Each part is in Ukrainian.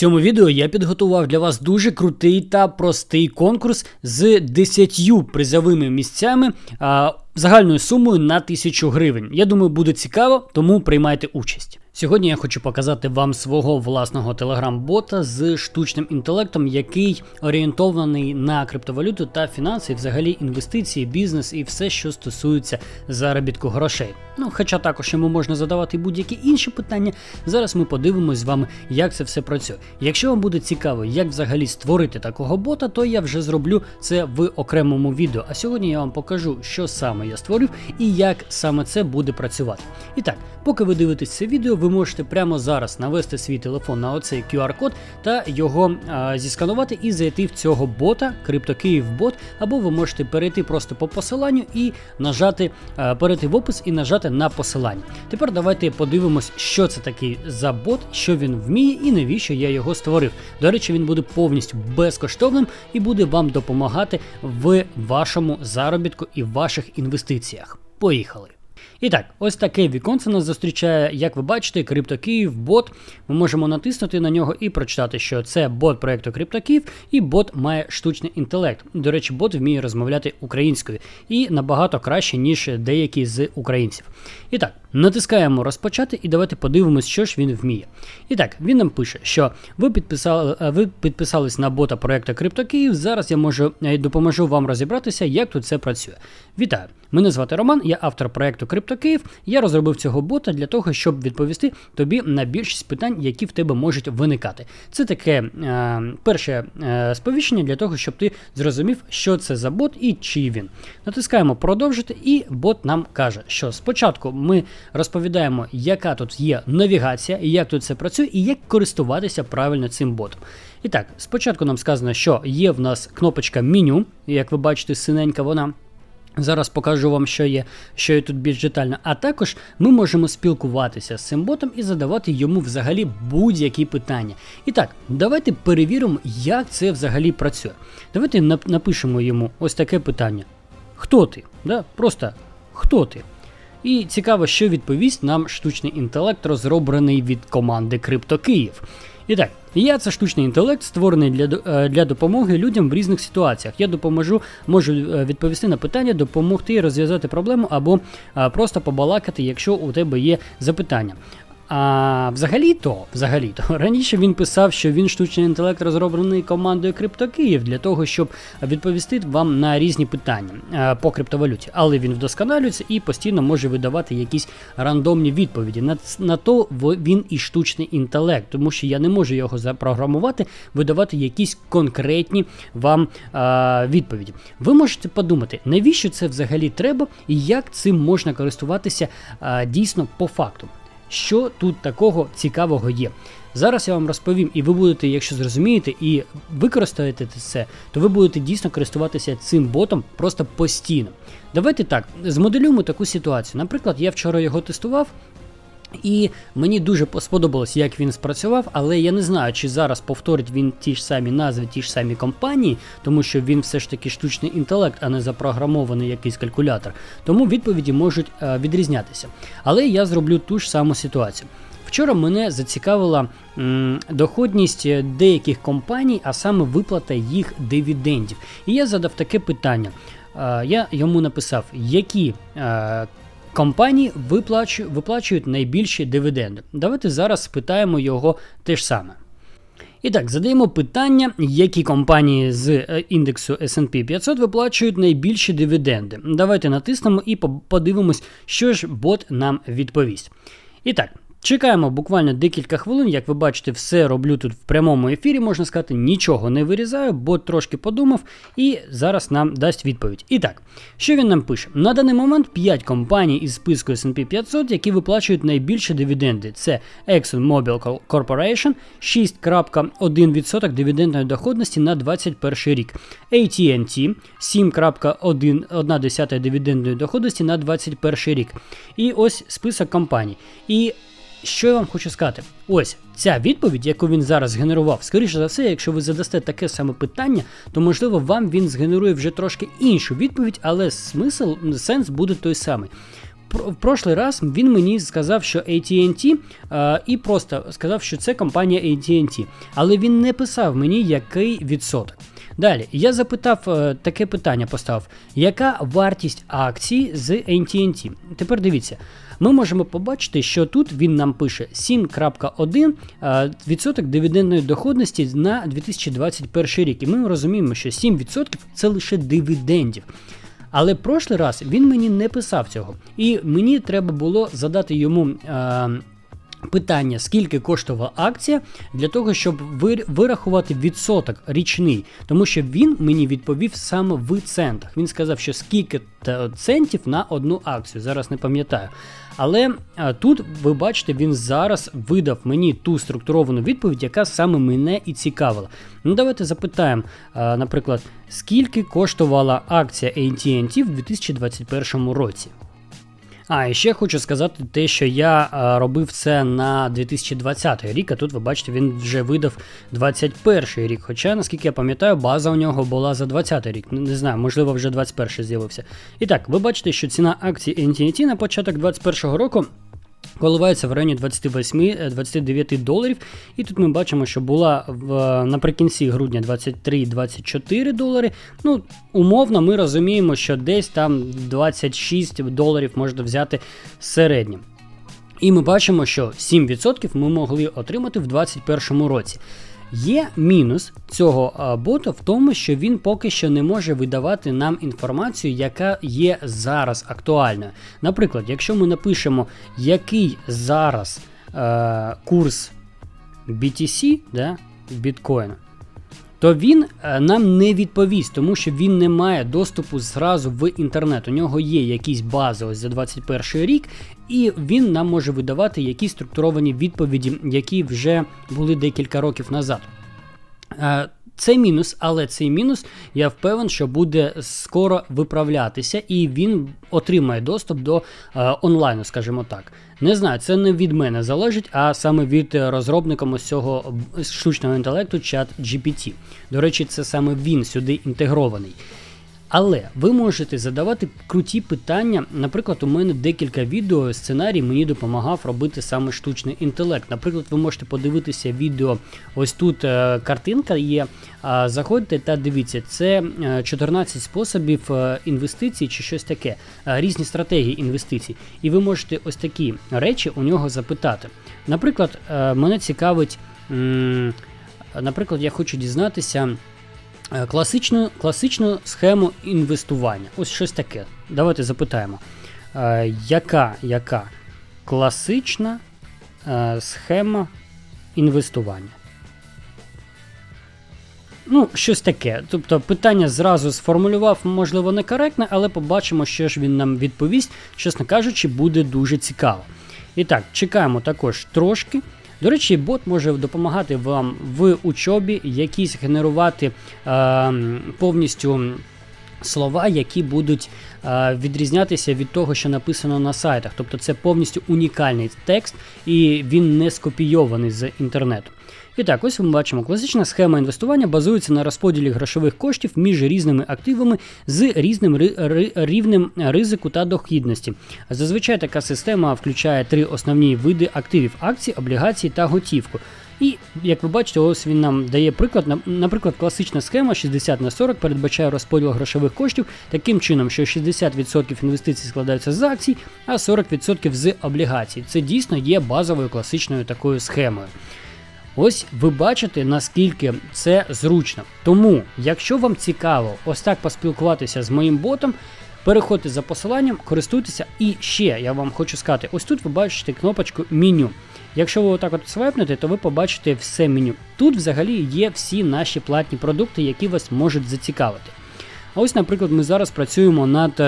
цьому відео я підготував для вас дуже крутий та простий конкурс з 10 призовими місцями а, загальною сумою на 1000 гривень. Я думаю, буде цікаво, тому приймайте участь. Сьогодні я хочу показати вам свого власного телеграм-бота з штучним інтелектом, який орієнтований на криптовалюту та фінанси, взагалі інвестиції, бізнес і все, що стосується заробітку грошей. Ну, хоча також йому можна задавати будь-які інші питання. Зараз ми подивимось з вами, як це все працює. Якщо вам буде цікаво, як взагалі створити такого бота, то я вже зроблю це в окремому відео. А сьогодні я вам покажу, що саме я створив і як саме це буде працювати. І так, поки ви дивитесь це відео, ви можете прямо зараз навести свій телефон на оцей QR-код та його а, зісканувати і зайти в цього бота, CryptoKiїв-бот, або ви можете перейти просто по посиланню і нажати, а, перейти в опис і нажати на посилання. Тепер давайте подивимось, що це такий за бот, що він вміє і навіщо я його створив. До речі, він буде повністю безкоштовним і буде вам допомагати в вашому заробітку і в ваших інвестиціях. Поїхали! І так, ось таке віконце нас зустрічає, як ви бачите, CryptoKiїв, бот. Ми можемо натиснути на нього і прочитати, що це бот проекту CryptoKiїв, і бот має штучний інтелект. До речі, бот вміє розмовляти українською і набагато краще, ніж деякі з українців. І так, натискаємо розпочати, і давайте подивимось, що ж він вміє. І так, він нам пише, що ви підписали, ви підписались на бота проекту CryptoKiїв. Зараз я можу допоможу вам розібратися, як тут це працює. Вітаю! Мене звати Роман, я автор проекту CryptoKiїв. Я розробив цього бота для того, щоб відповісти тобі на більшість питань, які в тебе можуть виникати. Це таке е, перше е, сповіщення для того, щоб ти зрозумів, що це за бот і чий він. Натискаємо продовжити, і бот нам каже, що спочатку ми розповідаємо, яка тут є навігація, як тут це працює, і як користуватися правильно цим ботом. І так, спочатку нам сказано, що є в нас кнопочка меню, як ви бачите, синенька вона. Зараз покажу вам, що є, що є тут більш детально. А також ми можемо спілкуватися з цим ботом і задавати йому взагалі будь-які питання. І так, давайте перевіримо, як це взагалі працює. Давайте напишемо йому ось таке питання: Хто ти? Да? Просто хто ти? І цікаво, що відповість нам штучний інтелект, розроблений від команди CryptoKiїв. І так, я це штучний інтелект, створений для для допомоги людям в різних ситуаціях. Я допоможу, можу відповісти на питання, допомогти розв'язати проблему або просто побалакати, якщо у тебе є запитання. А взагалі-то, взагалі-то, раніше він писав, що він штучний інтелект розроблений командою CryptoKiїв для того, щоб відповісти вам на різні питання по криптовалюті. Але він вдосконалюється і постійно може видавати якісь рандомні відповіді. На на то він і штучний інтелект, тому що я не можу його запрограмувати, видавати якісь конкретні вам а, відповіді. Ви можете подумати, навіщо це взагалі треба і як цим можна користуватися а, дійсно по факту що тут такого цікавого є. Зараз я вам розповім, і ви будете, якщо зрозумієте і використаєте це, то ви будете дійсно користуватися цим ботом просто постійно. Давайте так, змоделюємо таку ситуацію. Наприклад, я вчора його тестував, і мені дуже сподобалось, як він спрацював, але я не знаю, чи зараз повторить він ті ж самі назви, ті ж самі компанії, тому що він все ж таки штучний інтелект, а не запрограмований якийсь калькулятор. Тому відповіді можуть е, відрізнятися. Але я зроблю ту ж саму ситуацію. Вчора мене зацікавила м, доходність деяких компаній, а саме виплата їх дивідендів. І я задав таке питання. Е, я йому написав, які е, компанії виплачу, виплачують найбільші дивіденди. Давайте зараз спитаємо його те ж саме. І так, задаємо питання, які компанії з е, індексу SP 500 виплачують найбільші дивіденди. Давайте натиснемо і подивимось, що ж бот нам відповість. І так, Чекаємо буквально декілька хвилин, як ви бачите, все роблю тут в прямому ефірі, можна сказати, нічого не вирізаю, бо трошки подумав і зараз нам дасть відповідь. І так, що він нам пише? На даний момент 5 компаній із списку SP 500, які виплачують найбільші дивіденди. Це ExxonMobil Corporation, 6,1% дивідендної доходності на 2021 рік, AT&T 7,1% дивідендної доходності на 2021 рік. І ось список компаній. І що я вам хочу сказати? Ось ця відповідь, яку він зараз згенерував, скоріше за все, якщо ви задасте таке саме питання, то можливо вам він згенерує вже трошки іншу відповідь, але смисл, сенс буде той самий. в прошлий раз він мені сказав, що AT&T е, і просто сказав, що це компанія AT&T. Але він не писав мені, який відсоток. Далі я запитав е, таке питання, поставив: яка вартість акцій з AT&T? Тепер дивіться. Ми можемо побачити, що тут він нам пише 7.1 е, відсоток дивідендної доходності на 2021 рік. І ми розуміємо, що 7% це лише дивідендів. Але прошлий раз він мені не писав цього. І мені треба було задати йому. Е, Питання, скільки коштувала акція, для того, щоб вирахувати відсоток річний, тому що він мені відповів саме в центах. Він сказав, що скільки центів на одну акцію. Зараз не пам'ятаю. Але тут ви бачите, він зараз видав мені ту структуровану відповідь, яка саме мене і цікавила. Ну, давайте запитаємо, наприклад, скільки коштувала акція AT&T в 2021 році. А, і ще хочу сказати те, що я а, робив це на 2020 рік, а тут ви бачите, він вже видав 21 рік. Хоча, наскільки я пам'ятаю, база у нього була за 20 рік. Не, не знаю, можливо, вже 21 з'явився. І так, ви бачите, що ціна акції NTNT на початок 2021 року Коливається в районі 28-29 доларів. І тут ми бачимо, що була в, наприкінці грудня 23-24 долари. Ну, умовно, ми розуміємо, що десь там 26 доларів можна взяти середньо. І ми бачимо, що 7% ми могли отримати в 2021 році. Є мінус цього бота в тому, що він поки що не може видавати нам інформацію, яка є зараз актуальною. Наприклад, якщо ми напишемо, який зараз е, курс BTC, да, біткоїна, то він е, нам не відповість, тому що він не має доступу зразу в інтернет. У нього є якісь бази ось за 21 рік, і він нам може видавати якісь структуровані відповіді, які вже були декілька років назад. Це мінус, але цей мінус, я впевнен, що буде скоро виправлятися, і він отримає доступ до е, онлайну, скажімо так. Не знаю, це не від мене залежить, а саме від розробника ось цього штучного інтелекту чат GPT. До речі, це саме він сюди інтегрований. Але ви можете задавати круті питання. Наприклад, у мене декілька відео сценарій мені допомагав робити саме штучний інтелект. Наприклад, ви можете подивитися відео. Ось тут е, картинка є. Заходьте та дивіться, це 14 е, способів е, інвестицій чи щось таке, різні стратегії інвестицій. І ви можете ось такі речі у нього запитати. Наприклад, мене цікавить, наприклад, я хочу дізнатися. Е, класичну класичну схему інвестування. Ось щось таке. Давайте запитаємо. Е, яка яка класична е, схема інвестування? Ну, щось таке. Тобто питання зразу сформулював, можливо, некоректне, але побачимо, що ж він нам відповість, чесно кажучи, буде дуже цікаво. І так, чекаємо також трошки. До речі, бот може допомагати вам в учобі, якісь генерувати е, повністю. Слова, які будуть відрізнятися від того, що написано на сайтах. Тобто це повністю унікальний текст, і він не скопійований з інтернету. І так, ось ми бачимо, класична схема інвестування базується на розподілі грошових коштів між різними активами з різним рівнем ризику та дохідності. Зазвичай така система включає три основні види активів акції, облігації та готівку. І як ви бачите, ось він нам дає приклад. Наприклад, класична схема 60 на 40 передбачає розподіл грошових коштів таким чином, що 60% інвестицій складаються з акцій, а 40% з облігацій. Це дійсно є базовою класичною такою схемою. Ось ви бачите, наскільки це зручно. Тому, якщо вам цікаво ось так поспілкуватися з моїм ботом, переходьте за посиланням, користуйтеся. І ще я вам хочу сказати: ось тут ви бачите кнопочку меню. Якщо ви отак от свайпнете, то ви побачите все меню. Тут взагалі є всі наші платні продукти, які вас можуть зацікавити. А ось, наприклад, ми зараз працюємо над.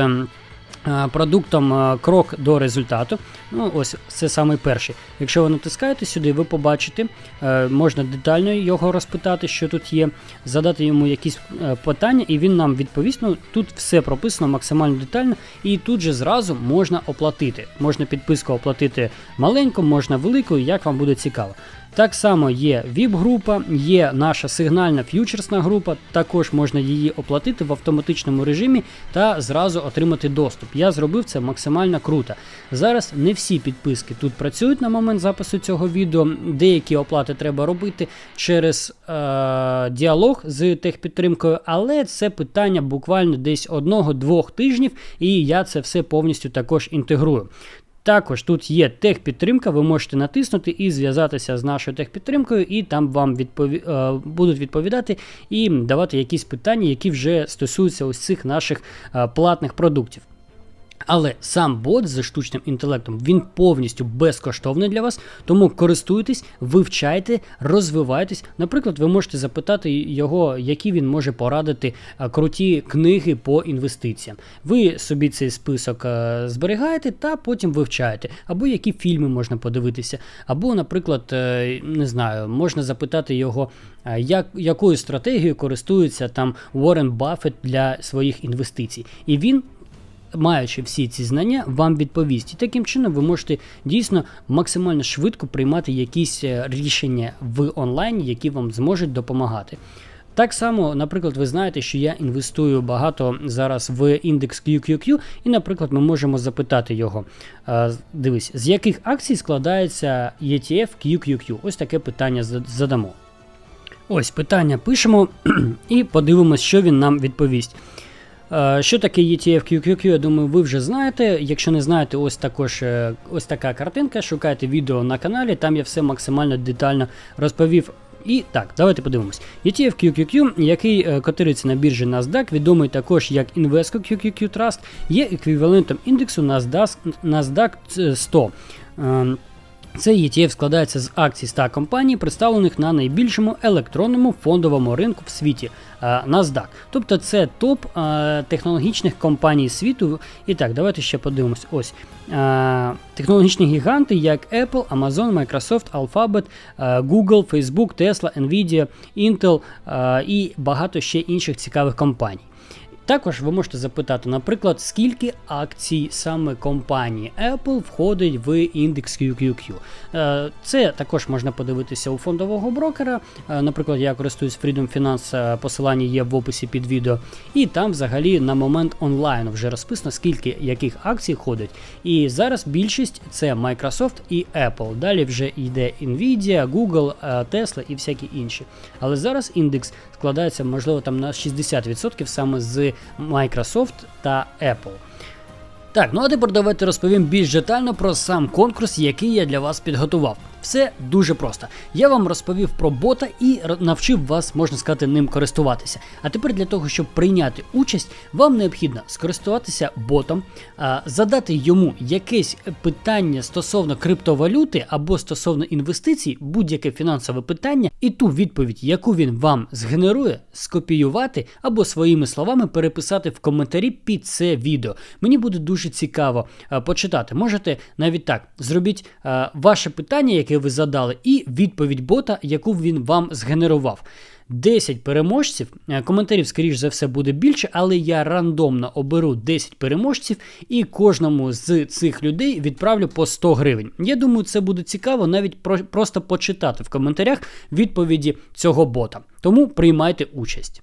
Е, продуктом е, крок до результату. Ну, ось це саме перший. Якщо ви натискаєте сюди, ви побачите, е, можна детально його розпитати, що тут є, задати йому якісь питання, і він нам відповість. Ну, Тут все прописано максимально детально, і тут же зразу можна оплатити. Можна підписку оплатити маленьку, можна велику, як вам буде цікаво. Так само є VIP-група, є наша сигнальна ф'ючерсна група, також можна її оплатити в автоматичному режимі та зразу отримати доступ. Я зробив це максимально круто. Зараз не всі підписки тут працюють на момент запису цього відео. Деякі оплати треба робити через е- діалог з техпідтримкою, але це питання буквально десь одного-двох тижнів, і я це все повністю також інтегрую. Також тут є техпідтримка, ви можете натиснути і зв'язатися з нашою техпідтримкою, і там вам відпові... е, будуть відповідати і давати якісь питання, які вже стосуються ось цих наших е, платних продуктів. Але сам бот з штучним інтелектом він повністю безкоштовний для вас, тому користуйтесь, вивчайте, розвивайтесь. Наприклад, ви можете запитати його, які він може порадити круті книги по інвестиціям. Ви собі цей список зберігаєте та потім вивчаєте, або які фільми можна подивитися, або, наприклад, е, не знаю, можна запитати його, як, якою стратегією користується там Уоррен Баффет для своїх інвестицій. І він маючи всі ці знання, вам відповість. І таким чином ви можете дійсно максимально швидко приймати якісь е, рішення в онлайні, які вам зможуть допомагати. Так само, наприклад, ви знаєте, що я інвестую багато зараз в індекс QQQ, і, наприклад, ми можемо запитати його. е, Дивись, з яких акцій складається ETF QQQ? Ось таке питання задамо. Ось питання пишемо і подивимось, що він нам відповість. Е, Що таке ETF QQQ, я думаю, ви вже знаєте. Якщо не знаєте, ось також е, ось така картинка. Шукайте відео на каналі, там я все максимально детально розповів. І так, давайте подивимось. ETF QQQ, який е, котирується на біржі NASDAQ, відомий також як Invesco QQQ Trust, є еквівалентом індексу NASDAQ 100. Цей ETF складається з акцій 100 компаній, представлених на найбільшому електронному фондовому ринку в світі е, NASDAQ. Тобто це топ е, технологічних компаній світу. І так, давайте ще подивимось. Ось е, технологічні гіганти, як Apple, Amazon, Microsoft, Alphabet, Google, Facebook, Tesla, Nvidia, Intel і багато ще інших цікавих компаній. Також ви можете запитати, наприклад, скільки акцій саме компанії Apple входить в індекс QQQ. Е, Це також можна подивитися у фондового брокера. Е, Наприклад, я користуюсь Freedom Finance, е, посилання є в описі під відео, і там взагалі на момент онлайну вже розписано, скільки яких акцій входить. І зараз більшість це Microsoft і Apple. Далі вже йде Nvidia, Google, Tesla і всякі інші. Але зараз індекс складається, можливо, там на 60% саме з Microsoft та Apple. Так, ну а тепер давайте розповім більш детально про сам конкурс, який я для вас підготував. Все дуже просто. Я вам розповів про бота і навчив вас, можна сказати, ним користуватися. А тепер для того, щоб прийняти участь, вам необхідно скористуватися ботом, задати йому якесь питання стосовно криптовалюти або стосовно інвестицій, будь-яке фінансове питання, і ту відповідь, яку він вам згенерує, скопіювати або своїми словами переписати в коментарі під це відео. Мені буде дуже цікаво почитати. Можете навіть так зробіть ваше питання, яке ви задали, і відповідь бота, яку він вам згенерував. 10 переможців, коментарів, скоріш за все, буде більше, але я рандомно оберу 10 переможців і кожному з цих людей відправлю по 100 гривень. Я думаю, це буде цікаво навіть про, просто почитати в коментарях відповіді цього бота. Тому приймайте участь.